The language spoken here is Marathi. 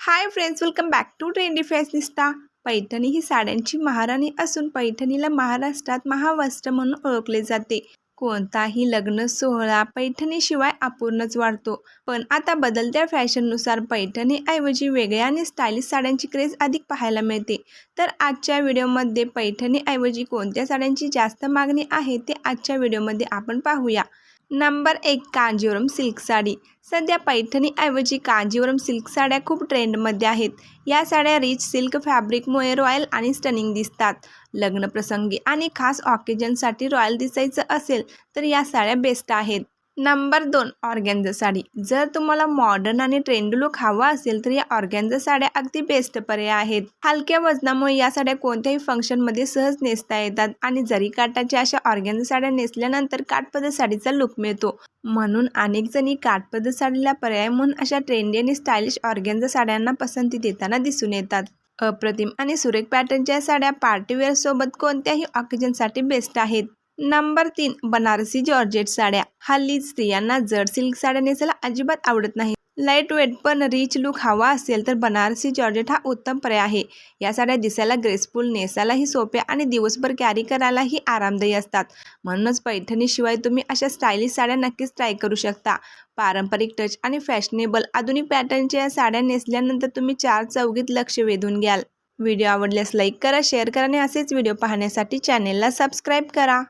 Hi friends welcome back to trendy fashionista Paithani ही साड्यांची महाराणी असून पैठणीला महाराष्ट्रात महावस्त्र म्हणून ओळखले जाते. कोणताही लग्न सोहळा पैठणीशिवाय अपूर्णच वाढतो. पण आता बदलत्या फॅशननुसार पैठणीऐवजी वेगळ्या आणि स्टायलिश साड्यांची क्रेज अधिक पाहायला मिळते. तर आजच्या व्हिडिओमध्ये पैठणीऐवजी कोणत्या साड्यांची जास्त मागणी आहे ते आजच्या व्हिडिओमध्ये आपण पाहूया. नंबर एक कांजीवरम सिल्क साडी. सध्या पैठणीऐवजी कांजीवरम सिल्क साड्या खूप ट्रेंडमध्ये आहेत. या साड्या रिच सिल्क फॅब्रिकमुळे रॉयल आणि स्टनिंग दिसतात. लग्नप्रसंगी आणि खास ऑकेजनसाठी रॉयल दिसायचं असेल तर या साड्या बेस्ट आहेत. नंबर दोन ऑर्गॅन्झा साडी. जर तुम्हाला मॉडर्न आणि ट्रेंड लुक हवा असेल तर या ऑर्गॅन्झा साड्या अगदी बेस्ट पर्याय आहेत. हलक्या वजनामुळे या साड्या कोणत्याही फंक्शनमध्ये सहज नेसता येतात आणि जरी काटाच्या अशा ऑर्गॅन्झा साड्या नेसल्यानंतर काठपदर साडीचा लुक मिळतो. म्हणून अनेक जणी काठपदर साडीला पर्याय म्हणून अशा ट्रेंडी आणि स्टायलिश ऑर्गॅन्झा साड्यांना पसंती देताना दिसून येतात. अप्रतिम आणि सुरेख पॅटर्नच्या साड्या पार्टीवेअर सोबत कोणत्याही ऑकेजनसाठी बेस्ट आहेत. नंबर तीन बनारसी जॉर्जेट साड्या. हल्ली स्त्रियांना जड सिल्क साड्या नेसायला अजिबात आवडत नाही. लाइट वेट पण रिच लुक हवा असेल तर बनारसी जॉर्जेट हा उत्तम पर्याय आहे. या साड्या दिसायला ग्रेसफुल नेसायलाही सोप्या आणि दिवसभर कॅरी करायलाही आरामदायी असतात. म्हणूनच पैठणीशिवाय तुम्ही अशा स्टायलिश साड्या नक्कीच ट्राय करू शकता. पारंपरिक टच आणि फॅशनेबल आधुनिक पॅटर्नच्या या साड्या नेसल्यानंतर तुम्ही चार चौघीत लक्ष वेधून घ्याल. व्हिडिओ आवडल्यास लाईक करा शेअर करा आणि असेच व्हिडिओ पाहण्यासाठी चॅनेलला सबस्क्राईब करा.